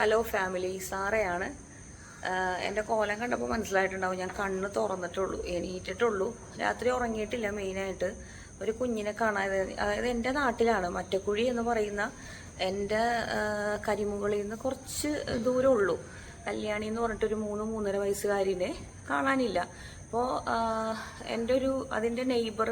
Hello family സാറയാണ്. എന്റെ കോലം കണ്ടപ്പോൾ മനസ്സിലായിട്ടുണ്ടാവും. ഞാൻ കണ്ണ് തുറന്നിട്ടുള്ളൂ എണീറ്റിട്ടുള്ളൂ. രാത്രി ഉറങ്ങിയിട്ടില്ല മെയിനായിട്ട്. ഒരു കുഞ്ഞിനെ കാണാതെ അതായത് എന്റെ നാട്ടിലാണ് മറ്റക്കുഴി എന്ന് പറയുന്ന എന്റെ കരിമുകളിൽ നിന്ന് കുറച്ച് ദൂരം ഉള്ളൂ. കല്യാണി എന്ന് പറഞ്ഞിട്ടൊരു മൂന്ന് മൂന്നര വയസ്സുകാരിനെ കാണാനില്ല. അപ്പോൾ എന്റെ ഒരു അതിന്റെ നെയ്ബർ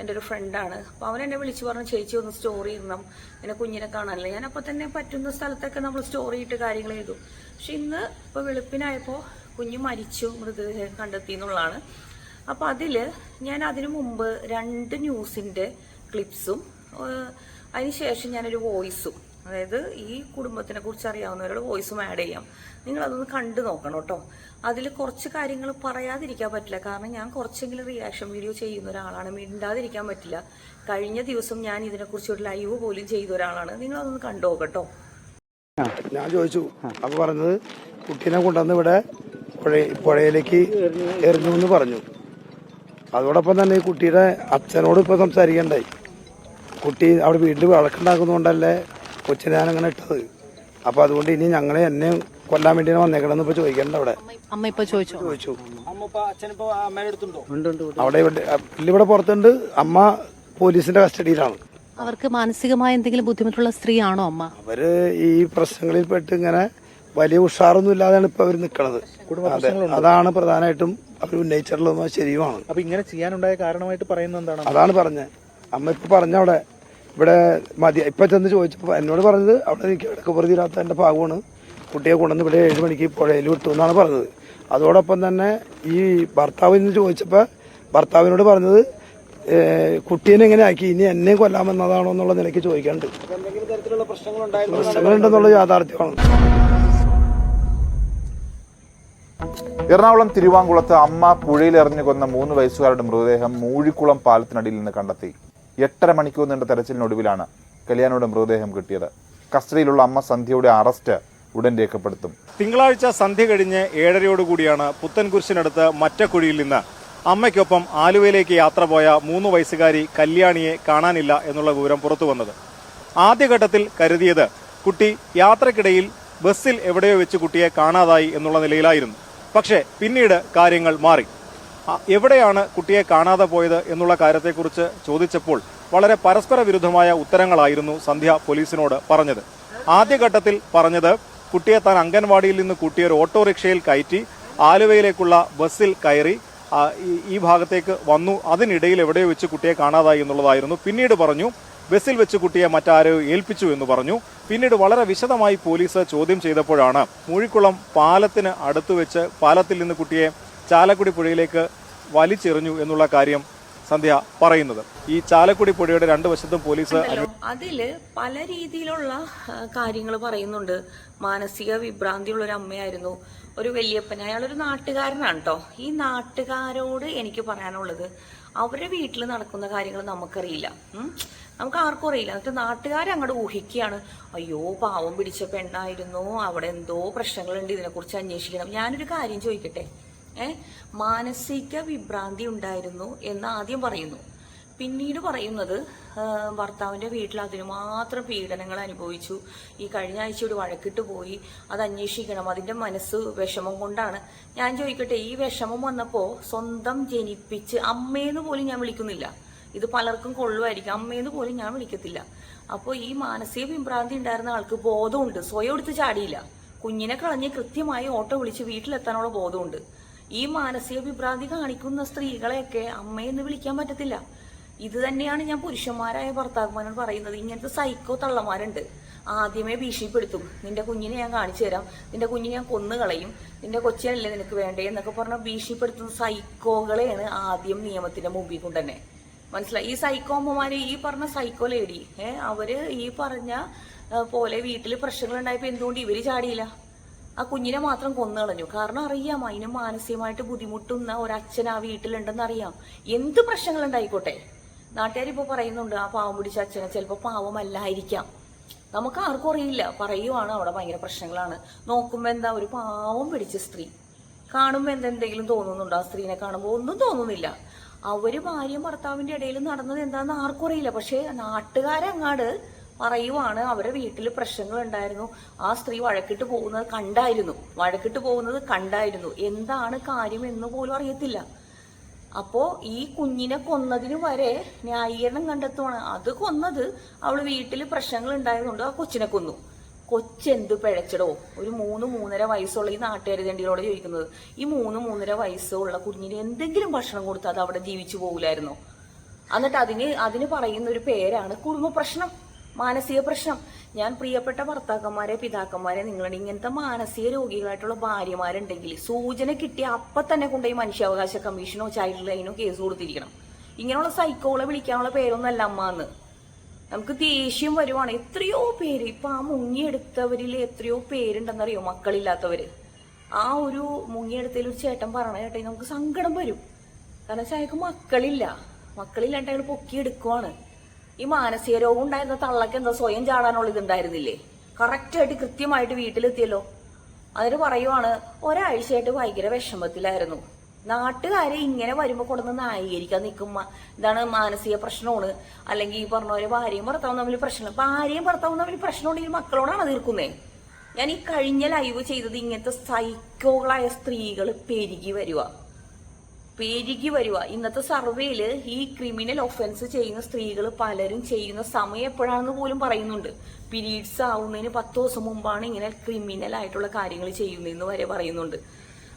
എന്റെ ഒരു ഫ്രണ്ടാണ് അപ്പോൾ അവൻ എന്നെ വിളിച്ച് പറഞ്ഞു ചേച്ചി ഒന്ന് സ്റ്റോറി ഇടണം. എന്നെ കുഞ്ഞിനെ കാണാനില്ല ഞാൻ അപ്പോൾ തന്നെ പറ്റുന്ന സ്ഥലത്തൊക്കെ നമ്മൾ സ്റ്റോറി ഇട്ട് കാര്യങ്ങൾ ചെയ്തു പക്ഷെ ഇന്ന് ഇപ്പോൾ വെളുപ്പിനായപ്പോൾ കുഞ്ഞ് മരിച്ചു മൃതദേഹം കണ്ടെത്തി എന്നുള്ളതാണ്. അപ്പോൾ അതിൽ ഞാൻ അതിനു മുമ്പ് രണ്ട് ന്യൂസിന്റെ ക്ലിപ്സും അതിനുശേഷം ഞാനൊരു വോയിസും അതായത് ഈ കുടുംബത്തിനെ കുറിച്ച് അറിയാവുന്നവരോട് വോയിസും ആഡ് ചെയ്യാം. നിങ്ങൾ അതൊന്ന് കണ്ടു നോക്കണം കേട്ടോ അതിൽ കുറച്ച് കാര്യങ്ങൾ പറയാതിരിക്കാൻ പറ്റില്ല. കാരണം ഞാൻ കുറച്ചെങ്കിലും റിയാക്ഷൻ വീഡിയോ ചെയ്യുന്ന ഒരാളാണ്. മിണ്ടാതിരിക്കാൻ പറ്റില്ല. കഴിഞ്ഞ ദിവസം ഞാൻ ഇതിനെക്കുറിച്ച് ഒരു ലൈവ് പോലും ചെയ്ത ഒരാളാണ്. നിങ്ങൾ അതൊന്ന് കണ്ടു നോക്കട്ടോ ഞാൻ ചോദിച്ചു. അപ്പൊ പറഞ്ഞത് കുട്ടീനെ കൊണ്ടുവന്ന് ഇവിടെ പുഴ പുഴയിലേക്ക് എറിഞ്ഞു എന്ന് പറഞ്ഞു. അതോടൊപ്പം തന്നെ ഈ കുട്ടിയുടെ അച്ഛനോട് ഇപ്പൊ സംസാരിക്കണ്ടായി. കുട്ടി അവിടെ വീണ്ടും വിളക്കുണ്ടാക്കുന്നതുകൊണ്ടല്ലേ കൊച്ചിനെ ഞാൻ അങ്ങനെ ഇട്ടത്. അപ്പൊ അതുകൊണ്ട് ഇനി ഞങ്ങളെ എന്നെ കൊല്ലാൻ വേണ്ടി വന്നേക്കണമെന്ന് ഇപ്പൊ ചോദിക്കണ്ട അവിടെ. അമ്മ ഇപ്പൊ ചോദിച്ചോ? ചോദിച്ചു. അവിടെ ഇവിടെ ഇവിടെ പുറത്തുണ്ട്. അമ്മ പോലീസിന്റെ കസ്റ്റഡിയിലാണ്. അവർക്ക് മാനസികമായ എന്തെങ്കിലും ബുദ്ധിമുട്ടുള്ള സ്ത്രീയാണോ അമ്മ? അവർ ഈ പ്രശ്നങ്ങളിൽ പെട്ട് ഇങ്ങനെ വലിയ ഉഷാറൊന്നും ഇല്ലാതെയാണ് ഇപ്പൊ അവർ നിൽക്കുന്നത് അതെ. അതാണ് പ്രധാനമായിട്ടും അവർ ഉന്നയിച്ചിട്ടുള്ളത് ശരിയുമാണ്. അപ്പൊ ഇങ്ങനെ ചെയ്യാനുണ്ടായ കാരണമായിട്ട് പറയുന്നത് എന്താണ്? അതാണ് പറഞ്ഞത്. അമ്മ ഇപ്പൊ പറഞ്ഞ അവിടെ ഇവിടെ മതി ഇപ്പൊ ചെന്ന് ചോദിച്ചപ്പോ എന്നോട് പറഞ്ഞത് അവിടെ എനിക്ക് കിടക്കപ്രതിയില്ലാത്ത എന്റെ ഭാഗമാണ്. കുട്ടിയെ കൊണ്ടുവന്ന് ഇവിടെ ഏഴ് മണിക്ക് പുഴയിൽ വിട്ടു എന്നാണ് പറഞ്ഞത്. അതോടൊപ്പം തന്നെ ഈ ഭർത്താവിന് ചോദിച്ചപ്പോൾ ചോദിച്ചപ്പോ ഭർത്താവിനോട് പറഞ്ഞത് കുട്ടീനെ എങ്ങനെ ആക്കി? ഇനി എന്നെ കൊല്ലാമെന്നതാണോ എന്നുള്ള നിലയ്ക്ക് ചോദിക്കാണ്ട് പ്രശ്നങ്ങളുണ്ടെന്നുള്ള യാഥാർത്ഥ്യമാണ്. എറണാകുളം തിരുവാങ്കുളത്ത് അമ്മ പുഴയിലെറിഞ്ഞു കൊന്ന മൂന്ന് വയസ്സുകാരുടെ മൃതദേഹം മൂഴിക്കുളം പാലത്തിനടിയിൽ നിന്ന് കണ്ടെത്തി. എട്ടര മണിക്കൂർ നീണ്ട തെരച്ചിലിനൊടുവിലാണ് കല്യാണിയുടെ മൃതദേഹം കിട്ടിയത്. കസ്റ്റഡിയിലുള്ള അമ്മ സന്ധ്യയുടെ അറസ്റ്റ് ഉടൻ രേഖപ്പെടുത്തും. തിങ്കളാഴ്ച സന്ധ്യ കഴിഞ്ഞ് ഏഴരയോടുകൂടിയാണ് പുത്തൻകുരിശിനടുത്ത് മറ്റക്കുഴിയിൽ നിന്ന് അമ്മയ്ക്കൊപ്പം ആലുവയിലേക്ക് യാത്ര പോയ മൂന്ന് വയസ്സുകാരി കല്യാണിയെ കാണാനില്ല എന്നുള്ള വിവരം പുറത്തു വന്നത്. ആദ്യഘട്ടത്തിൽ കരുതിയത് കുട്ടി യാത്രക്കിടയിൽ ബസ്സിൽ എവിടെയോ വെച്ച് കുട്ടിയെ കാണാതായി എന്നുള്ള നിലയിലായിരുന്നു. പക്ഷേ പിന്നീട് കാര്യങ്ങൾ മാറി. എവിടെയാണ് കുട്ടിയെ കാണാതെ പോയത് എന്നുള്ള കാര്യത്തെക്കുറിച്ച് ചോദിച്ചപ്പോൾ വളരെ പരസ്പര വിരുദ്ധമായ ഉത്തരങ്ങളായിരുന്നു സന്ധ്യ പോലീസിനോട് പറഞ്ഞത്. ആദ്യഘട്ടത്തിൽ പറഞ്ഞത് കുട്ടിയെ താൻ അംഗൻവാടിയിൽ നിന്ന് കൂട്ടിയ ഒരു ഓട്ടോറിക്ഷയിൽ കയറ്റി ആലുവയിലേക്കുള്ള ബസ്സിൽ കയറി ഈ- ഈ ഭാഗത്തേക്ക് വന്നു. അതിനിടയിൽ എവിടെയോ വെച്ച് കുട്ടിയെ കാണാതായി എന്നുള്ളതായിരുന്നു. പിന്നീട് പറഞ്ഞു ബസ്സിൽ വെച്ച് കുട്ടിയെ മറ്റാരോ ഏൽപ്പിച്ചു എന്ന് പറഞ്ഞു. പിന്നീട് വളരെ വിശദമായി പോലീസ് ചോദ്യം ചെയ്തപ്പോഴാണ് മൂഴിക്കുളം പാലത്തിന് അടുത്ത് വെച്ച് പാലത്തിൽ നിന്ന് കുട്ടിയെ ചാലക്കുടി പുഴയിലേക്ക് വലിച്ചെറിഞ്ഞു എന്നുള്ള കാര്യം സന്ധ്യ പറയുന്നത്. ഈ ചാലക്കുടി പുഴയുടെ രണ്ട് വശത്തും പോലീസ് അതിൽ പല രീതിയിലുള്ള കാര്യങ്ങൾ പറയുന്നുണ്ട്. മാനസിക വിഭ്രാന്തിയുള്ള ഒരു അമ്മയായിരുന്നു. ഒരു വല്യപ്പൻ. അയാളൊരു നാട്ടുകാരനാണ് കേട്ടോ ഈ നാട്ടുകാരോട് എനിക്ക് പറയാനുള്ളത് അവരുടെ വീട്ടിൽ നടക്കുന്ന കാര്യങ്ങൾ നമുക്കറിയില്ല. നമുക്ക് ആർക്കും അറിയില്ല. എന്നിട്ട് നാട്ടുകാരെ അങ്ങോട്ട് ഊഹിക്കുകയാണ്. അയ്യോ പാവം പിടിച്ച പെണ്ണായിരുന്നു. അവിടെ എന്തോ പ്രശ്നങ്ങളുണ്ട്. ഇതിനെക്കുറിച്ച് അന്വേഷിക്കണം. ഞാനൊരു കാര്യം ചോദിക്കട്ടെ? ഏ? മാനസിക വിഭ്രാന്തി ഉണ്ടായിരുന്നു എന്ന് ആദ്യം പറയുന്നു. പിന്നീട് പറയുന്നത് ഭർത്താവിന്റെ വീട്ടിൽ അതിന് മാത്രം പീഡനങ്ങൾ അനുഭവിച്ചു. ഈ കഴിഞ്ഞ ആഴ്ച ഒരു വഴക്കിട്ട് പോയി. അത് അന്വേഷിക്കണം. അതിന്റെ മനസ്സ് വിഷമം കൊണ്ടാണ്. ഞാൻ ചോദിക്കട്ടെ ഈ വിഷമം വന്നപ്പോൾ സ്വന്തം ജനിപ്പിച്ച് അമ്മേന്ന് പോലും ഞാൻ വിളിക്കുന്നില്ല. ഇത് പലർക്കും കൊള്ളുമായിരിക്കും. അമ്മേന്ന് പോലും ഞാൻ വിളിക്കത്തില്ല. അപ്പോൾ ഈ മാനസിക വിഭ്രാന്തി ഉണ്ടായിരുന്ന ആൾക്ക് ബോധമുണ്ട്. സ്വയം എടുത്ത് ചാടിയില്ല. കുഞ്ഞിനെ കളഞ്ഞ് കൃത്യമായി ഓട്ടോ വിളിച്ച് വീട്ടിലെത്താനുള്ള ബോധമുണ്ട്. ഈ മാനസിക വിഭ്രാന്തി കാണിക്കുന്ന സ്ത്രീകളെയൊക്കെ അമ്മയെന്ന് വിളിക്കാൻ പറ്റത്തില്ല. ഇത് തന്നെയാണ് ഞാൻ പുരുഷന്മാരായ ഭർത്താക്കന്മാരോട് പറയുന്നത്. ഇങ്ങനത്തെ സൈക്കോ തള്ളമാരുണ്ട്. ആദ്യമേ ഭീഷണിപ്പെടുത്തും. നിന്റെ കുഞ്ഞിനെ ഞാൻ കാണിച്ചു തരാം. നിന്റെ കുഞ്ഞിനെ ഞാൻ കൊന്നു കളയും നിന്റെ കൊച്ചിനല്ലേ നിനക്ക് വേണ്ടേ? എന്നൊക്കെ പറഞ്ഞ ഭീഷണിപ്പെടുത്തുന്ന സൈക്കോകളെയാണ് ആദ്യം നിയമത്തിന്റെ മുമ്പിൽ കൊണ്ടുതന്നെ മനസ്സിലായി? ഈ സൈക്കോ അമ്മമാര് ഈ പറഞ്ഞ സൈക്കോ ലേഡി ഏഹ് അവർ ഈ പറഞ്ഞ പോലെ വീട്ടിൽ പ്രശ്നങ്ങൾ ഉണ്ടായപ്പോ എന്തുകൊണ്ട് ഇവർ ചാടിയില്ല? ആ കുഞ്ഞിനെ മാത്രം കൊന്നു കളഞ്ഞു കാരണം അറിയാം അതിന് മാനസികമായിട്ട് ബുദ്ധിമുട്ടുന്ന ഒരച്ഛൻ ആ വീട്ടിലുണ്ടെന്ന് അറിയാം എന്ത് നാട്ടുകാർ ഇപ്പൊ പറയുന്നുണ്ട് ആ പാവം പിടിച്ച അച്ഛനെ ചിലപ്പോ പാവമല്ലായിരിക്കാം. നമുക്ക് ആർക്കും അറിയില്ല. പറയുവാണ് അവിടെ ഭയങ്കര പ്രശ്നങ്ങളാണ്. നോക്കുമ്പോ എന്താ ഒരു പാവം പിടിച്ച സ്ത്രീ. കാണുമ്പോ എന്തെന്തെങ്കിലും തോന്നുന്നുണ്ടോ ആ സ്ത്രീനെ കാണുമ്പോൾ ഒന്നും തോന്നുന്നില്ല. അവർ ഭാര്യയും ഭർത്താവിന്റെ ഇടയിൽ നടന്നത് എന്താണെന്ന് ആർക്കും അറിയില്ല. പക്ഷെ നാട്ടുകാരങ്ങാട് പറയുവാണ്. അവരുടെ വീട്ടിൽ പ്രശ്നങ്ങൾ ഉണ്ടായിരുന്നു ആ സ്ത്രീ വഴക്കിട്ട് പോകുന്നത് കണ്ടായിരുന്നു. വഴക്കിട്ട് പോകുന്നത് കണ്ടായിരുന്നു. എന്താണ് കാര്യം എന്ന് പോലും അറിയത്തില്ല. അപ്പോ ഈ കുഞ്ഞിനെ കൊന്നതിന് വരെ ന്യായീകരണം കണ്ടെത്തുവാണ്. അത് കൊന്നത് അവൾ വീട്ടിൽ പ്രശ്നങ്ങൾ ഉണ്ടായതുകൊണ്ട് ആ കൊച്ചിനെ കൊന്നു. കൊച്ചെന്ത് പിഴച്ചടോ? ഒരു മൂന്ന് മൂന്നര വയസ്സുള്ള ഈ നാട്ടുകാർ തണ്ടികളോട് ചോദിക്കുന്നത്. ഈ മൂന്ന് മൂന്നര വയസ്സുള്ള കുഞ്ഞിന് എന്തെങ്കിലും ഭക്ഷണം കൊടുത്താൽ അത് അവിടെ ജീവിച്ചു പോകില്ലായിരുന്നോ എന്നിട്ട് അതിന് അതിന് പറയുന്ന ഒരു പേരാണ് കുടുംബ പ്രശ്നം മാനസിക പ്രശ്നം. ഞാൻ പ്രിയപ്പെട്ട ഭർത്താക്കന്മാരെ പിതാക്കന്മാരെ നിങ്ങളുടെ ഇങ്ങനത്തെ മാനസിക രോഗികളായിട്ടുള്ള ഭാര്യമാരുണ്ടെങ്കിൽ സൂചന കിട്ടിയ അപ്പൊ തന്നെ കൊണ്ട് ഈ മനുഷ്യാവകാശ കമ്മീഷനോ ചൈൽഡ് ലൈനോ കേസ് കൊടുത്തിരിക്കണം. ഇങ്ങനെയുള്ള സൈക്കോളെ വിളിക്കാനുള്ള പേരൊന്നല്ല അമ്മ എന്ന് നമുക്ക് ദേഷ്യം വരുവാണ്. എത്രയോ പേര് ഇപ്പൊ ആ മുങ്ങിയെടുത്തവരിൽ എത്രയോ പേരുണ്ടെന്നറിയോ? മക്കളില്ലാത്തവര്. ആ ഒരു മുങ്ങിയെടുത്തതിൽ ഒരു ചേട്ടൻ പറഞ്ഞ കേട്ടെ നമുക്ക് സങ്കടം വരും. കാരണം വെച്ചാൽ അയാൾക്ക് മക്കളില്ല. മക്കളില്ലാണ്ട് അയാൾ പൊക്കിയെടുക്കുവാണ്. ഈ മാനസിക രോഗം ഉണ്ടായിരുന്ന തള്ളക്ക് എന്താ സ്വയം ചാടാനുള്ള ഇതുണ്ടായിരുന്നില്ലേ? കറക്റ്റായിട്ട് കൃത്യമായിട്ട് വീട്ടിലെത്തിയല്ലോ. അതിന് പറയുവാണ് ഒരാഴ്ചയായിട്ട് ഭയങ്കര വിഷമത്തിലായിരുന്നു. നാട്ടുകാരെ ഇങ്ങനെ വരുമ്പോ കൊണ്ടുവന്ന് ന്യായീകരിക്കാൻ നിൽക്കും. ഇതാണ് മാനസിക പ്രശ്നമാണ്. അല്ലെങ്കിൽ ഈ പറഞ്ഞ പോലെ ഭാര്യയും ഭർത്താവും തമ്മിൽ പ്രശ്നം. ഭാര്യയും ഭർത്താവും തമ്മിൽ പ്രശ്നമുണ്ടെങ്കിൽ മക്കളോടാണ് തീർക്കുന്നേ ഞാൻ ഈ കഴിഞ്ഞ ലൈവ് ചെയ്തത് ഇങ്ങനത്തെ സൈക്കോകളായ സ്ത്രീകൾ പെരുകി വരുക പെരുകി വരുക. ഇന്നത്തെ സർവേയിൽ ഈ ക്രിമിനൽ ഒഫൻസ് ചെയ്യുന്ന സ്ത്രീകൾ പലരും ചെയ്യുന്ന സമയം എപ്പോഴാണെന്ന് പോലും പറയുന്നുണ്ട്. പീരീഡ്സ് ആവുന്നതിന് പത്ത് ദിവസം മുമ്പാണ് ഇങ്ങനെ ക്രിമിനൽ ആയിട്ടുള്ള കാര്യങ്ങൾ ചെയ്യുന്നതെന്ന് വരെ പറയുന്നുണ്ട്.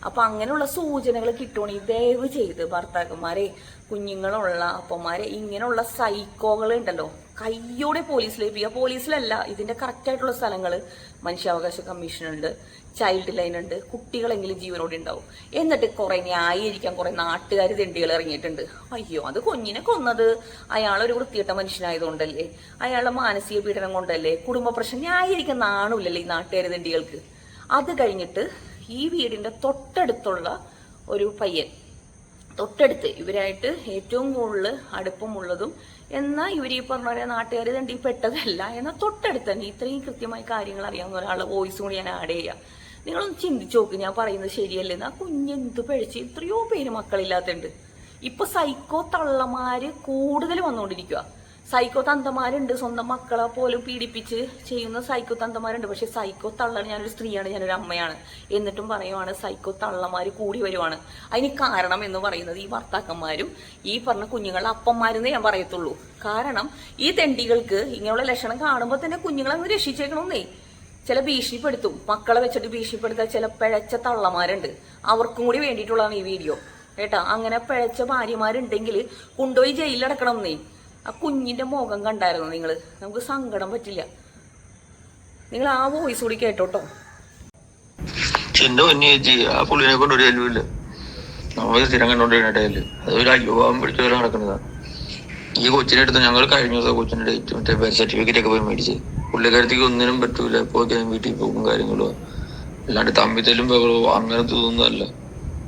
അപ്പൊ അങ്ങനെയുള്ള സൂചനകൾ കിട്ടുവാണെങ്കിൽ ദയവ് ചെയ്ത് ഭർത്താക്കന്മാരെ കുഞ്ഞുങ്ങളുള്ള അപ്പന്മാരെ ഇങ്ങനെയുള്ള സൈക്കോകൾ ഉണ്ടല്ലോ. കയ്യോടെ പോലീസിലേപ്പിക്കുക പോലീസിലല്ല ഇതിന്റെ കറക്റ്റ് ആയിട്ടുള്ള സ്ഥലങ്ങൾ മനുഷ്യാവകാശ കമ്മീഷൻ ഉണ്ട്. ചൈൽഡ് ലൈൻ ഉണ്ട്. കുട്ടികളെങ്കിലും ജീവനോടെ ഉണ്ടാവും. എന്നിട്ട് കുറെ ന്യായീകരിക്കാൻ കുറെ നാട്ടുകാർ തെണ്ടികൾ ഇറങ്ങിയിട്ടുണ്ട്. അയ്യോ അത് കുഞ്ഞിനെ കൊന്നത്. അയാൾ ഒരു വൃത്തികെട്ട മനുഷ്യനായതുകൊണ്ടല്ലേ? അയാളുടെ മാനസിക പീഡനം കൊണ്ടല്ലേ? കുടുംബ പ്രശ്നം ന്യായീകരിക്കാൻ നാണുമില്ലല്ലേ ഈ നാട്ടുകാർ തെണ്ടികൾക്ക്? അത് കഴിഞ്ഞിട്ട് ഈ വീടിന്റെ തൊട്ടടുത്തുള്ള ഒരു പയ്യൻ തൊട്ടടുത്ത് ഇവരായിട്ട് ഏറ്റവും കൂടുതൽ അടുപ്പമുള്ളതും എന്നാൽ ഇവർ ഈ പറഞ്ഞ പോലെ നാട്ടുകാർ തണ്ടി പെട്ടതല്ല. എന്നാൽ തൊട്ടടുത്ത് തന്നെ ഇത്രയും കൃത്യമായി കാര്യങ്ങൾ അറിയാവുന്ന ഒരാളുടെ വോയിസ് കൂടി ഞാൻ ആഡ് ചെയ്യാം. നിങ്ങളൊന്ന് ചിന്തിച്ചു നോക്ക് ഞാൻ പറയുന്നത് ശരിയല്ലെന്ന് ആ കുഞ്ഞെന്ത് പഴിച്ച് എത്രയോ പേര് മക്കളില്ലാത്തുണ്ട് ഇപ്പൊ സൈക്കോ തള്ളമാര് കൂടുതൽ വന്നുകൊണ്ടിരിക്കുക സൈക്കോ തന്തമാരുണ്ട് സ്വന്തം മക്കളെ പോലും പീഡിപ്പിച്ച് ചെയ്യുന്ന സൈക്കോ തന്തമാരുണ്ട്. പക്ഷെ സൈക്കോ തള്ളാണ് ഞാനൊരു സ്ത്രീയാണ് ഞാനൊരു അമ്മയാണ്. എന്നിട്ടും പറയുവാണ് സൈക്കോ തള്ളമാര് കൂടി വരുവാണ്. അതിന് കാരണം എന്ന് പറയുന്നത് ഈ ഭർത്താക്കന്മാരും ഈ പറഞ്ഞ കുഞ്ഞുങ്ങളുടെ അപ്പന്മാരെന്ന് ഞാൻ പറയത്തുള്ളൂ. കാരണം ഈ തെണ്ടികൾക്ക് ഇങ്ങനെയുള്ള ലക്ഷണം കാണുമ്പോൾ തന്നെ കുഞ്ഞുങ്ങളെ അങ്ങ് രക്ഷിച്ചേക്കണമെന്നേ ചില ഭീഷണിപ്പെടുത്തും. മക്കളെ വെച്ചിട്ട് ഭീഷണിപ്പെടുത്താൻ ചില പിഴച്ച തള്ളമാരുണ്ട്. അവർക്കും കൂടി വേണ്ടിയിട്ടുള്ളതാണ് ഈ വീഡിയോ. കേട്ടാ? അങ്ങനെ പിഴച്ച ഭാര്യമാരുണ്ടെങ്കിൽ കൊണ്ടുപോയി ജയിലിലടക്കണം എന്നേ ആ കുഞ്ഞിന്റെ മുഖം കണ്ടായിരുന്നു നിങ്ങൾ നമുക്ക് സങ്കടം പറ്റില്ല. നിങ്ങൾ ആ വോയിസ് കൂടി കേട്ടോട്ടോ. ആ ഈ കൊച്ചിനെ എടുത്ത് ഞങ്ങൾ കഴിഞ്ഞ ദിവസം കൊച്ചിന്റെ ഡേറ്റ് മറ്റേ ബർത്ത് സർട്ടിഫിക്കറ്റ് ഒക്കെ പോയി മേടിച്ച്. പുള്ളിക്കാരത്തേക്ക് ഒന്നിനും പറ്റൂല. എപ്പോ ഞാൻ വീട്ടിൽ പോകും കാര്യങ്ങളോ. അല്ലാണ്ട് തമ്മിത്തലും ബഹളോ അങ്ങനത്തെ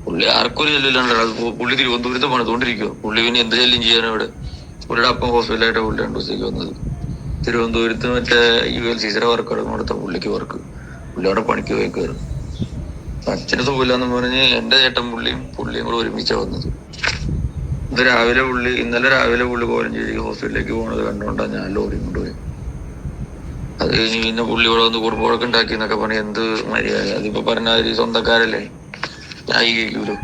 പുള്ളി ആർക്കും ഒരു ചെല്ലില്ലാണ്ട് പുള്ളി തിരുവനന്തപുരത്ത് പണിതുകൊണ്ടിരിക്കുക പുള്ളി പിന്നെ എന്ത് ശല്യം ചെയ്യാൻ അവിടെ പുള്ളിയുടെ അപ്പം ഹോസ്പിറ്റലായിട്ട് പുള്ളി രണ്ടു ദിവസത്തേക്ക് വന്നത്. തിരുവനന്തപുരത്ത് മറ്റേ യു എൽ സീസറെ വർക്ക് കൊടുത്ത പുള്ളിക്ക് വർക്ക് പുള്ളി അവിടെ പണിക്ക് പോയി കയറും അച്ഛന് സുഖമില്ലാന്ന് പറഞ്ഞ് എന്റെ ചേട്ടൻ പുള്ളിയും പുള്ളിയും കൂടെ ഒരുമിച്ചാ വന്നത്. ഇത് രാവിലെ പുള്ളി ഇന്നലെ രാവിലെ പുള്ളി കോലഞ്ചേരി ഹോസ്പിറ്റലിലേക്ക് പോണത് കണ്ടോണ്ടാ ഞാൻ ലോറി കൊണ്ടുപോയി അത് കഴിഞ്ഞ് പിന്നെ പുള്ളി ഇവിടെ വന്ന് കുറുമ്പോഴൊക്കെ ഉണ്ടാക്കി എന്നൊക്കെ പറഞ്ഞ് എന്ത് മര്യാദ അതിപ്പോ പറഞ്ഞ സ്വന്തക്കാരല്ലേ? ന്യായീകരിക്കൂലോ